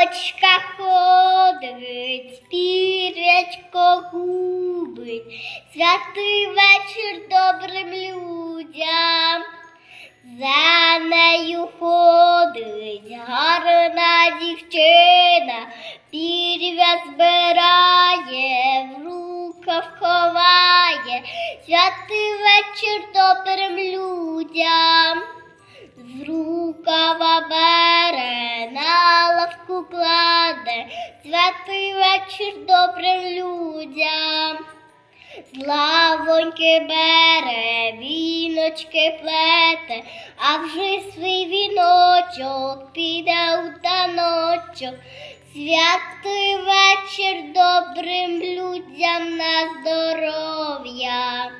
Дочка ходить, пірячко губить, святий вечір добрим людям, за нею ходить гарна дівчина, пір'я збирає, в руках ховає, святий вечір добрим людям, з рукава бере на кладе, святий вечір добрим людям. З лавоньки бере, віночки плете, а вже свій віночок піде у таночок. Святий вечір добрим людям на здоров'я.